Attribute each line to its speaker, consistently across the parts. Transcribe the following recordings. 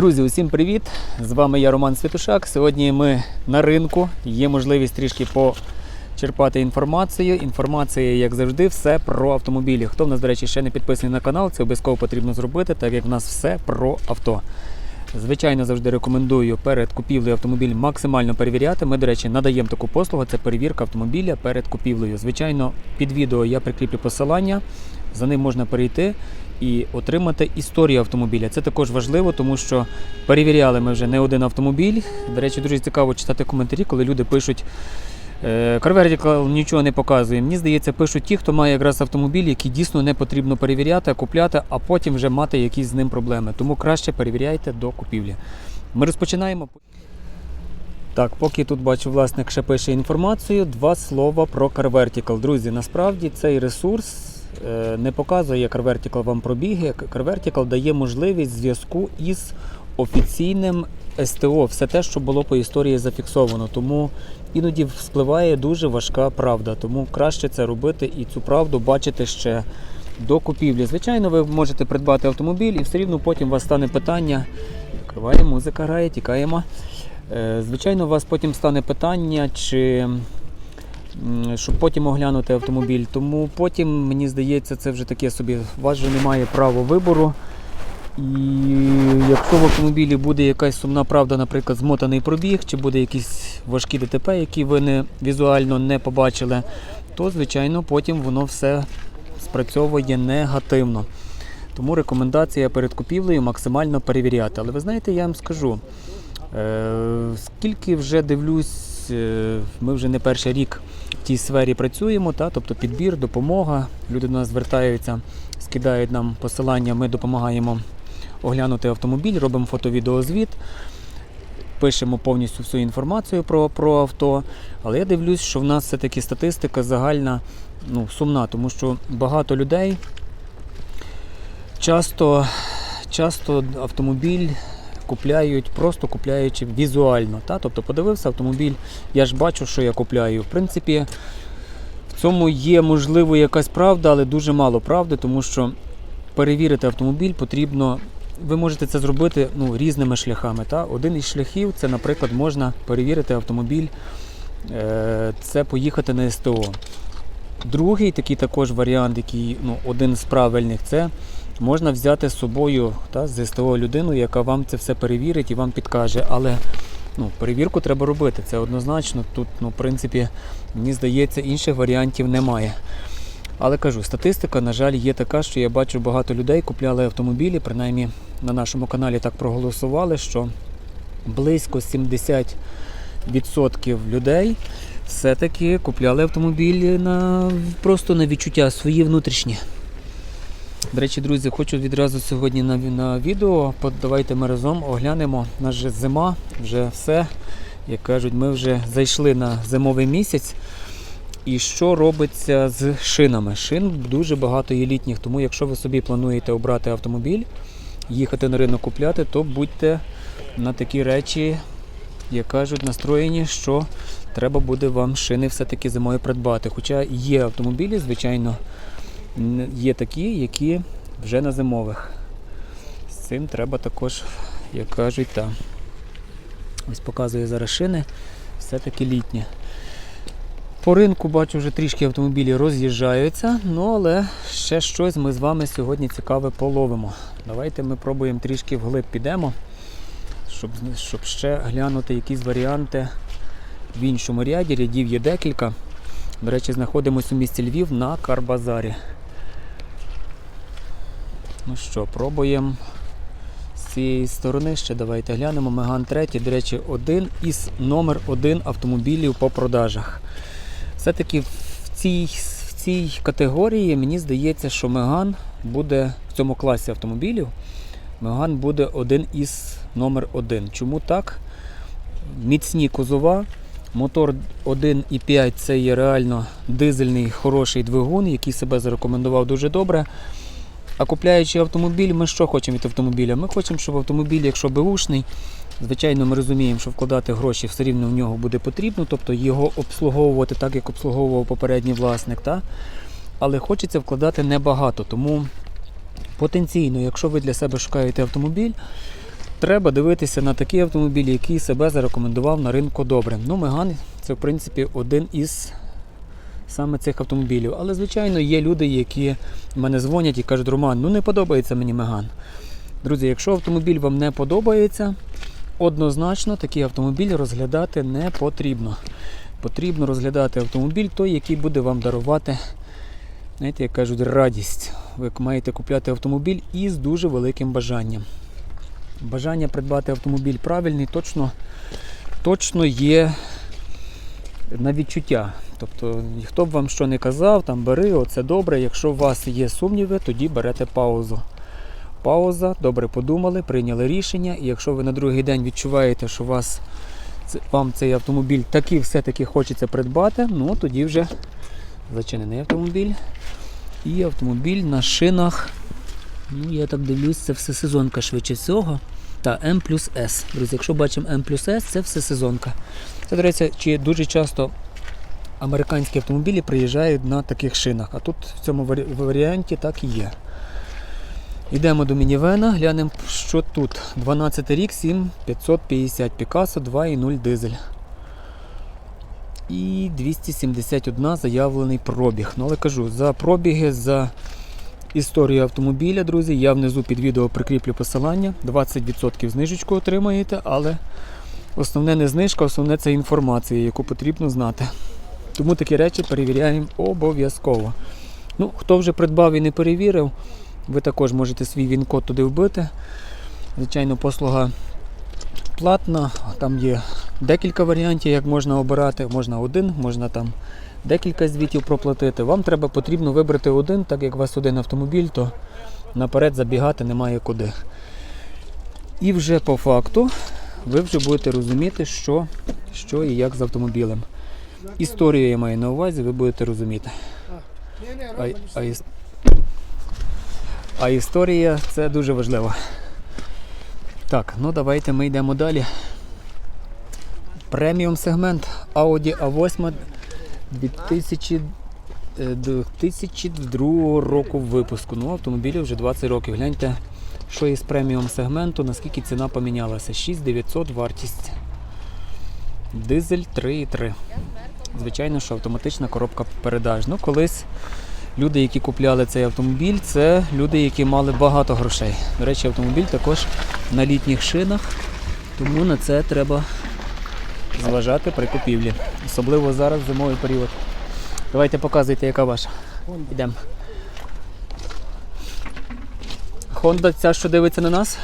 Speaker 1: Друзі, усім привіт! З вами я Роман Святушак. Сьогодні ми на ринку. Є можливість трішки почерпати інформацію. Інформація, як завжди, все про автомобілі. Хто в нас, до речі, ще не підписаний на канал, це обов'язково потрібно зробити, так як в нас все про авто. Звичайно, завжди рекомендую перед купівлею автомобіль максимально перевіряти. Ми, до речі, надаємо таку послугу. Це перевірка автомобіля перед купівлею. Звичайно, під відео я прикріплю посилання. За ним можна перейти і отримати історію автомобіля. Це також важливо, тому що перевіряли ми вже не один автомобіль. До речі, дуже цікаво читати коментарі, коли люди пишуть. «Е, Car Vertical нічого не показує. Мені здається, пишуть ті, хто має якраз автомобіль, який дійсно не потрібно перевіряти, купляти, а потім вже мати якісь з ним проблеми. Тому краще перевіряйте до купівлі. Ми розпочинаємо. Так, поки тут бачу, власник ще пише інформацію. Два слова про Vertical. Друзі, насправді цей ресурс не показує Car Vertical вам пробіги. Car Vertical дає можливість зв'язку із офіційним СТО, все те, що було по історії зафіксовано. Тому іноді вспливає дуже важка правда. Тому краще це робити і цю правду бачити ще до купівлі. Звичайно, ви можете придбати автомобіль і все рівно потім у вас стане питання. Відкриває, музика грає, тікаємо. Е, Звичайно, у вас потім стане питання, чи щоб потім оглянути автомобіль. Тому потім, мені здається, це вже таке собі, у вас вже немає права вибору. І якщо в автомобілі буде якась сумна правда, наприклад, змотаний пробіг, чи буде якісь важкі ДТП, які ви не, візуально не побачили, то, звичайно, потім воно все спрацьовує негативно. Тому рекомендація перед купівлею максимально перевіряти. Але ви знаєте, я вам скажу, скільки вже дивлюсь, е, ми вже не перший рік в тій сфері працюємо, та, тобто підбір, допомога. Люди до нас звертаються, скидають нам посилання, ми допомагаємо оглянути автомобіль, робимо фото-відеозвіт, пишемо повністю всю інформацію про, про авто. Але я дивлюсь, що в нас все-таки статистика загальна ну, сумна, тому що багато людей часто, часто автомобіль купляють, просто купляючи візуально. Та? Тобто подивився автомобіль, я ж бачу, що я купляю. В принципі, в цьому є можливо якась правда, але дуже мало правди, тому що перевірити автомобіль потрібно. Ви можете це зробити ну, різними шляхами. Та? Один із шляхів це, наприклад, можна перевірити автомобіль, е, це поїхати на СТО. Другий такий також варіант, який ну, один з правильних, це можна взяти з собою та, з СТО людину, яка вам це все перевірить і вам підкаже. Але ну, перевірку треба робити. Це однозначно. Тут, ну, в принципі, мені здається, інших варіантів немає. Але кажу, статистика, на жаль, є така, що я бачу багато людей купляли автомобілі, принаймні на нашому каналі так проголосували, що близько 70% людей все-таки купляли автомобілі на, просто на відчуття свої внутрішні. До речі, друзі, хочу відразу сьогодні на, на відео. Давайте ми разом оглянемо. У нас же зима, вже все. Як кажуть, ми вже зайшли на зимовий місяць. І що робиться з шинами? Шин дуже багато є літніх, тому якщо ви собі плануєте обрати автомобіль, їхати на ринок купляти, то будьте на такі речі, як кажуть, настроєні, що треба буде вам шини все-таки зимою придбати. Хоча є автомобілі, звичайно, є такі, які вже на зимових. З цим треба також, як кажуть, та. Ось показує зараз шини, все-таки літні. По ринку бачу вже трішки автомобілі роз'їжджаються, ну але ще щось ми з вами сьогодні цікаве половимо. Давайте ми пробуємо трішки вглиб підемо, щоб, щоб ще глянути якісь варіанти в іншому ряді. Рядів є декілька. До речі, знаходимося у місті Львів на Карбазарі. Ну що, пробуємо з цієї сторони ще давайте глянемо. Меган 3, до речі, один із номер один автомобілів по продажах. Все-таки в цій, в цій категорії мені здається, що Меган буде в цьому класі автомобілів. Меган буде один із номер один. Чому так? Міцні кузова. Мотор 1,5 це є реально дизельний хороший двигун, який себе зарекомендував дуже добре. А купляючи автомобіль, ми що хочемо від автомобіля? Ми хочемо, щоб автомобіль, якщо беушний, звичайно, ми розуміємо, що вкладати гроші все рівно в нього буде потрібно, тобто його обслуговувати так, як обслуговував попередній власник. Та? Але хочеться вкладати небагато. Тому потенційно, якщо ви для себе шукаєте автомобіль, треба дивитися на такий автомобіль, який себе зарекомендував на ринку добре. Ну, Меган це в принципі один із саме цих автомобілів. Але, звичайно, є люди, які мене дзвонять і кажуть, Роман, ну не подобається мені Меган. Друзі, якщо автомобіль вам не подобається, однозначно такий автомобіль розглядати не потрібно. Потрібно розглядати автомобіль той, який буде вам дарувати, знаєте, як кажуть, радість. Ви маєте купляти автомобіль із дуже великим бажанням. Бажання придбати автомобіль правильний точно, точно є на відчуття. Тобто, хто б вам що не казав, там бери, оце добре. Якщо у вас є сумніви, тоді берете паузу. Пауза, добре подумали, прийняли рішення. І якщо ви на другий день відчуваєте, що вас, вам цей автомобіль таки все-таки хочеться придбати, ну тоді вже зачинений автомобіль. І автомобіль на шинах. Ну, я так дивлюсь, це все сезонка швидше всього. Та М плюс С. Друзі, якщо бачимо М плюс С, це все сезонка. Це, до речі, чи дуже часто американські автомобілі приїжджають на таких шинах. А тут в цьому варіанті так і є. Йдемо до мінівена, глянемо, що тут. 12 рік, 7550 Picasso 2.0 дизель. І 271 заявлений пробіг. Ну, але кажу, за пробіги, за історію автомобіля, друзі, я внизу під відео прикріплю посилання. 20% знижечку отримаєте, але основне не знижка, основне це інформація, яку потрібно знати. Тому такі речі перевіряємо обов'язково. Ну, хто вже придбав і не перевірив, ви також можете свій він-код туди вбити. Звичайно, послуга платна, там є декілька варіантів, як можна обирати. Можна один, можна там декілька звітів проплатити. Вам треба потрібно вибрати один, так як у вас один автомобіль, то наперед забігати немає куди. І вже по факту ви вже будете розуміти, що, що і як з автомобілем. Історію я маю на увазі, ви будете розуміти. А, а, іс- а історія це дуже важливо. Так, ну давайте ми йдемо далі. Преміум сегмент Audi A8 2000, е, 2002 року випуску. Ну, автомобілю вже 20 років. Гляньте, що із преміум сегменту, наскільки ціна помінялася. 6900 вартість. Дизель 3,3. Звичайно, що автоматична коробка передач. Ну, колись люди, які купляли цей автомобіль, це люди, які мали багато грошей. До речі, автомобіль також на літніх шинах, тому на це треба зважати при купівлі. Особливо зараз зимовий період. Давайте показуйте, яка ваша. Йдемо. Honda ця, що дивиться на нас?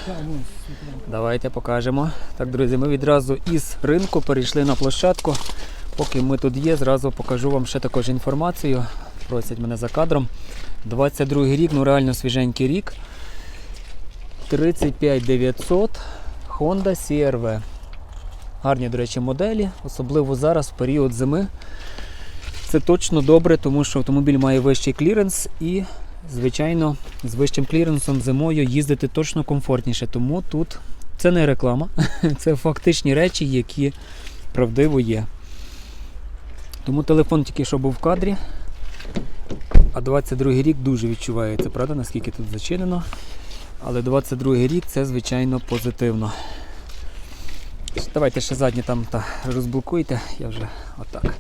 Speaker 1: Давайте покажемо. Так, друзі, ми відразу із ринку перейшли на площадку. Поки ми тут є, зразу покажу вам ще також інформацію. Просять мене за кадром. 22 рік, ну реально свіженький рік. 35900 Honda CRV. Гарні, до речі, моделі, особливо зараз, в період зими. Це точно добре, тому що автомобіль має вищий кліренс і, звичайно, з вищим кліренсом зимою їздити точно комфортніше. Тому тут це не реклама, це фактичні речі, які правдиво є. Тому телефон тільки що був в кадрі. А 22 рік дуже відчувається, правда, наскільки тут зачинено. Але 22 рік це, звичайно, позитивно. Давайте ще задні там та розблокуйте, я вже отак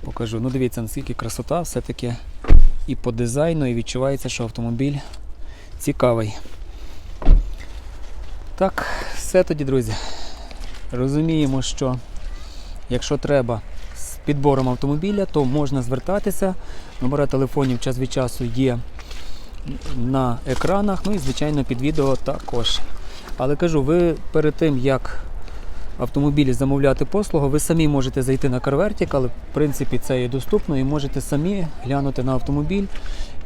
Speaker 1: покажу. Ну дивіться, наскільки красота, все-таки і по дизайну, і відчувається, що автомобіль цікавий. Так, все тоді, друзі. Розуміємо, що якщо треба з підбором автомобіля, то можна звертатися. Номера телефонів час від часу є на екранах, ну і звичайно під відео також. Але кажу, ви перед тим як автомобілі замовляти послугу, ви самі можете зайти на CarVertical, в принципі, це є доступно, і можете самі глянути на автомобіль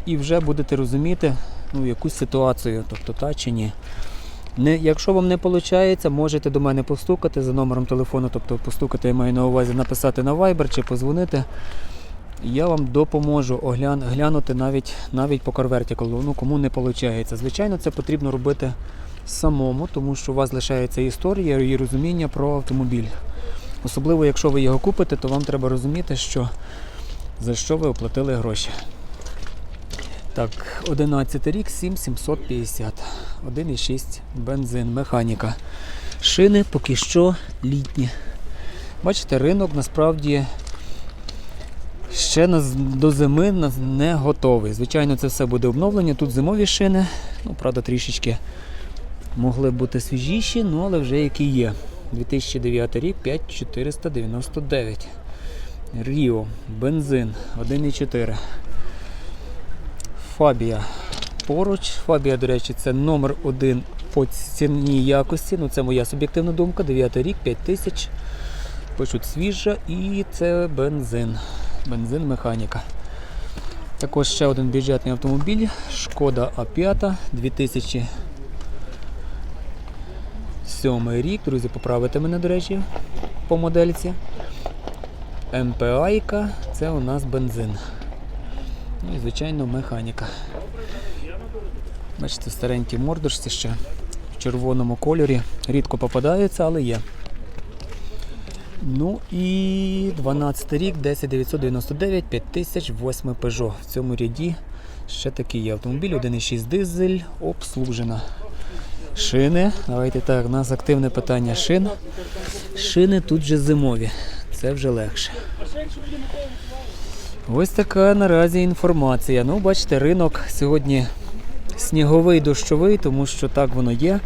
Speaker 1: і вже будете розуміти ну, якусь ситуацію, тобто та чи ні. Не, якщо вам не виходить, можете до мене постукати за номером телефону, тобто постукати, я маю на увазі написати на Viber чи позвонити. Я вам допоможу оглян, глянути навіть, навіть по CarVertical, ну кому не виходить. Звичайно, це потрібно робити самому, тому що у вас лишається історія і розуміння про автомобіль. Особливо, якщо ви його купите, то вам треба розуміти, що за що ви оплатили гроші. Так, 11 рік, 7750. 1,6 бензин, механіка. Шини поки що літні. Бачите, ринок насправді ще до зими не готовий. Звичайно, це все буде обновлення. Тут зимові шини, ну, правда, трішечки могли бути свіжіші, ну але вже які є. 2009 рік 5499. Ріо, бензин 1,4. Фабія поруч. Фабія, до речі, це номер один по ціні якості. Ну, це моя суб'єктивна думка. 9 рік, 5000. Пишуть свіжа і це бензин. Бензин механіка. Також ще один бюджетний автомобіль. Шкода А5 2007 рік. Друзі, поправите мене, до речі, по модельці. МПА, це у нас бензин. Ну і, звичайно, механіка. Бачите, старенькі мордочці ще в червоному кольорі. Рідко попадаються, але є. Ну і 12 рік, 10999, 5008 Peugeot. В цьому ряді ще такий є автомобіль, 1,6 дизель, обслужена. Шини. Давайте так, у нас активне питання шин. Шини тут же зимові. Це вже легше. Ось така наразі інформація. Ну, бачите, ринок сьогодні сніговий, дощовий, тому що так воно є.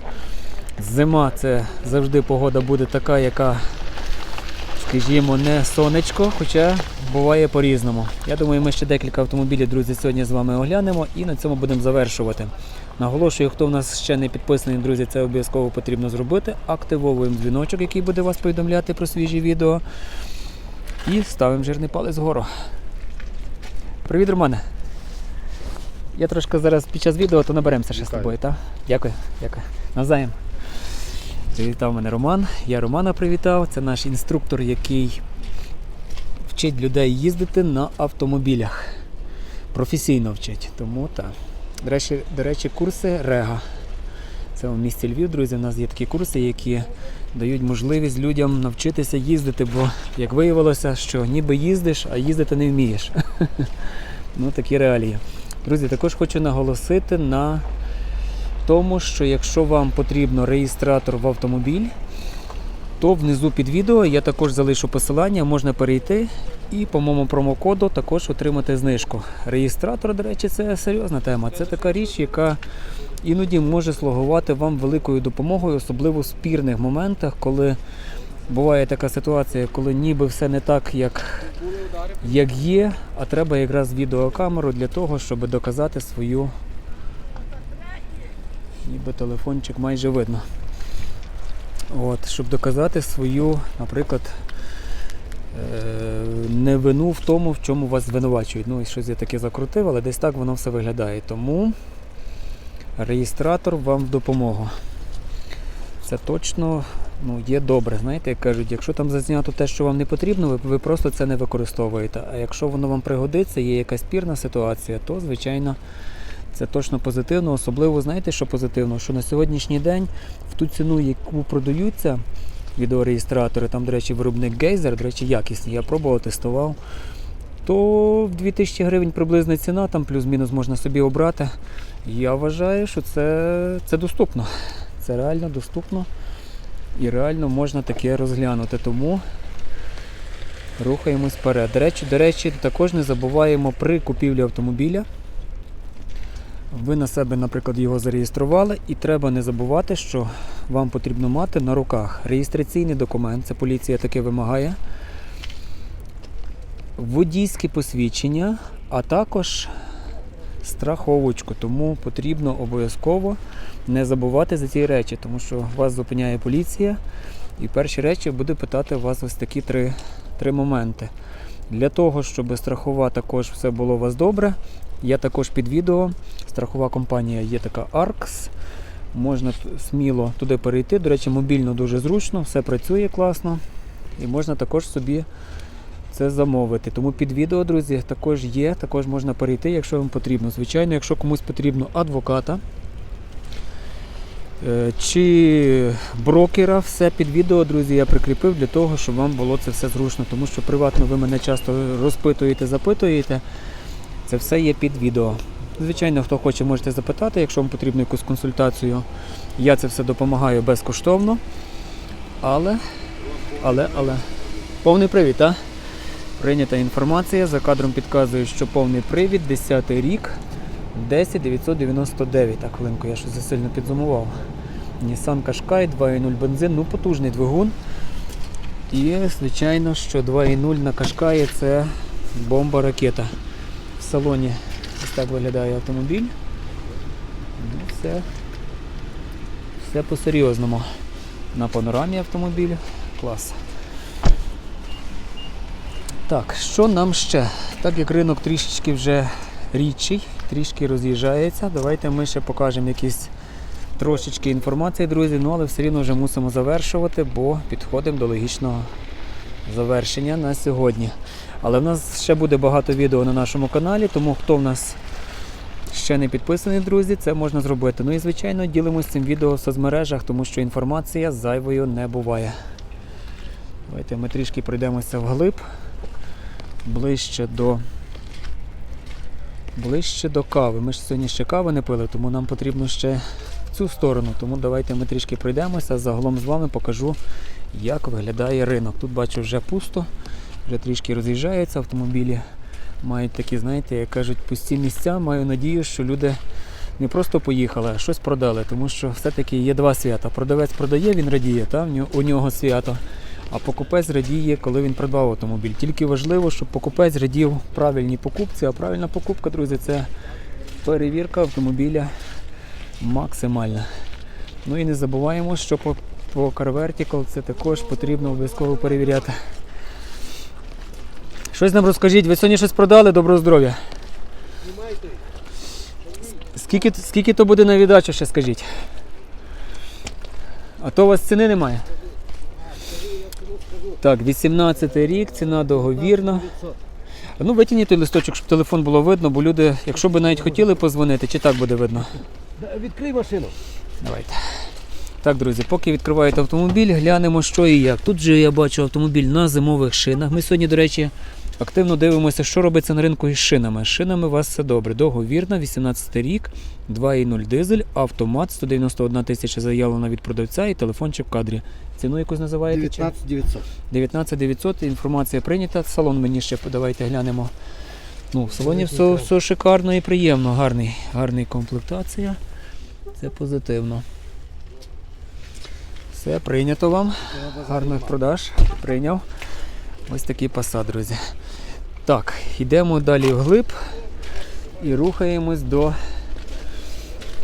Speaker 1: Зима це завжди погода буде така, яка, скажімо, не сонечко, хоча буває по-різному. Я думаю, ми ще декілька автомобілів, друзі, сьогодні з вами оглянемо і на цьому будемо завершувати. Наголошую, хто в нас ще не підписаний, друзі, це обов'язково потрібно зробити. Активовуємо дзвіночок, який буде вас повідомляти про свіжі відео. І ставимо жирний палець вгору. Привіт, Романе. Я трошки зараз під час відео, то наберемося ще з тобою, так? Дякую, дякую. Навзаєм. Привітав мене Роман. Я Романа привітав. Це наш інструктор, який вчить людей їздити на автомобілях. Професійно вчить. Тому так. До речі, до речі, курси Рега. Це у місті Львів, друзі. У нас є такі курси, які дають можливість людям навчитися їздити, бо як виявилося, що ніби їздиш, а їздити не вмієш. ну такі реалії. Друзі, також хочу наголосити на тому, що якщо вам потрібно реєстратор в автомобіль, то внизу під відео я також залишу посилання, можна перейти і по моєму промокоду також отримати знижку. Реєстратор, до речі, це серйозна тема. Це така річ, яка іноді може слугувати вам великою допомогою, особливо в спірних моментах, коли буває така ситуація, коли ніби все не так, як, як є, а треба якраз відеокамеру для того, щоб доказати свою. Ніби телефончик майже видно. От, щоб доказати свою, наприклад, е, невину в тому, в чому вас звинувачують. Ну, і щось я таке закрутив, але десь так воно все виглядає. Тому реєстратор вам в допомогу. Це точно ну, є добре. Знаєте, як кажуть, якщо там зазнято те, що вам не потрібно, ви, ви просто це не використовуєте. А якщо воно вам пригодиться, є якась спірна ситуація, то звичайно це точно позитивно. Особливо знаєте, що позитивно, що на сьогоднішній день в ту ціну, яку продаються відеореєстратори, там, до речі, виробник Гейзер, до речі, якісний, я пробував, тестував, то в 2000 гривень приблизна ціна, там плюс-мінус можна собі обрати. Я вважаю, що це, це доступно. Це реально доступно і реально можна таке розглянути. Тому рухаємось вперед. До речі, до речі, також не забуваємо при купівлі автомобіля. Ви на себе, наприклад, його зареєстрували, і треба не забувати, що вам потрібно мати на руках реєстраційний документ, це поліція таке вимагає, водійське посвідчення, а також страховочку. Тому потрібно обов'язково не забувати за ці речі, тому що вас зупиняє поліція, і перші речі буде питати вас ось такі три, три моменти. Для того, щоб страхова також все було у вас добре, я також під відео. Страхова компанія є така ARX. Можна сміло туди перейти. До речі, мобільно дуже зручно, все працює класно. І можна також собі це замовити. Тому під відео, друзі, також є, також можна перейти, якщо вам потрібно. Звичайно, якщо комусь потрібно адвоката е, чи брокера, все під відео, друзі, я прикріпив для того, щоб вам було це все зручно. Тому що приватно ви мене часто розпитуєте, запитуєте. Це все є під відео. Звичайно, хто хоче, можете запитати, якщо вам потрібно якусь консультацію. Я це все допомагаю безкоштовно. Але, але, але. Повний привід, так? Прийнята інформація. За кадром підказує, що повний привід, 10 рік, 10999. Так, хвилинку, я щось засильно підзумував. Nissan Qashqai 2.0 бензин, ну потужний двигун. І, звичайно, що 2.0 на Qashqai це бомба ракета. Салоні ось так виглядає автомобіль. Ну, все, все по-серйозному. На панорамі автомобіль. Клас. Так, що нам ще? Так як ринок трішечки вже рідший, трішки роз'їжджається, давайте ми ще покажемо якісь трошечки інформації, друзі, ну але все рівно вже мусимо завершувати, бо підходимо до логічного завершення на сьогодні. Але в нас ще буде багато відео на нашому каналі, тому хто в нас ще не підписаний, друзі, це можна зробити. Ну і звичайно ділимося цим відео в соцмережах, тому що інформація зайвою не буває. Давайте ми трішки пройдемося вглиб, ближче до ближче до кави. Ми ж сьогодні ще кави не пили, тому нам потрібно ще в цю сторону. Тому давайте ми трішки пройдемося. Загалом з вами покажу, як виглядає ринок. Тут бачу вже пусто, вже трішки роз'їжджаються автомобілі. Мають такі, знаєте, як кажуть, пусті місця. Маю надію, що люди не просто поїхали, а щось продали, тому що все-таки є два свята. Продавець продає, він радіє, та? у нього свято. А покупець радіє, коли він придбав автомобіль. Тільки важливо, щоб покупець радів правильній покупці, а правильна покупка, друзі, це перевірка автомобіля максимальна. Ну і не забуваємо, що по, по Vertical це також потрібно обов'язково перевіряти. Щось нам розкажіть, ви сьогодні щось продали, доброго здоров'я. Скільки, скільки то буде на віддачу, ще скажіть? А то у вас ціни немає? Так, 18 рік, ціна договірна. Ну, витягніть той листочок, щоб телефон було видно, бо люди, якщо б навіть хотіли позвонити, чи так буде видно?
Speaker 2: Відкрий машину.
Speaker 1: Давайте. Так, друзі, поки відкриваєте автомобіль, глянемо, що і як. Тут же я бачу автомобіль на зимових шинах. Ми сьогодні, до речі, активно дивимося, що робиться на ринку із шинами. З шинами у вас все добре. Договірна, 18 рік, 2,0 дизель, автомат, 191 тисяча заявлена від продавця і телефончик в кадрі. Ціну якусь називаєте? чи?
Speaker 2: 19 900.
Speaker 1: 19 900, інформація прийнята. Салон мені ще давайте глянемо. Ну, в салоні все, все шикарно і приємно, гарний, гарний комплектація. Це позитивно. Все, прийнято вам. Гарних продаж. Прийняв. Ось такий посад, друзі. Так, йдемо далі вглиб і рухаємось до,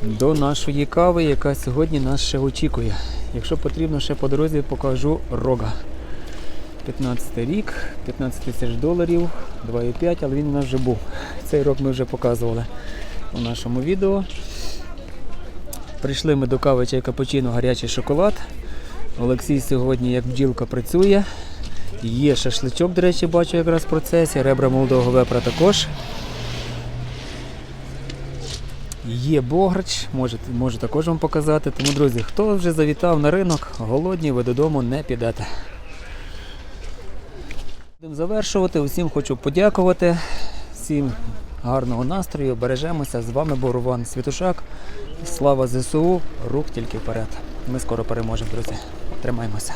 Speaker 1: до нашої кави, яка сьогодні нас ще очікує. Якщо потрібно, ще по дорозі покажу рога. 15 рік, 15 тисяч доларів, 2,5, але він у нас вже був. Цей рок ми вже показували у нашому відео. Прийшли ми до кави чай капучино, гарячий шоколад. Олексій сьогодні як бджілка працює. Є шашличок, до речі, бачу якраз в процесі. Ребра молодого вепра також. Є бограч, можу, можу також вам показати. Тому, друзі, хто вже завітав на ринок, голодні, ви додому не підете. Будемо завершувати. Усім хочу подякувати. Всім гарного настрою. Бережемося. З вами був Роман Світушак. Слава ЗСУ. Рух тільки вперед. Ми скоро переможемо, друзі. Тримаймося.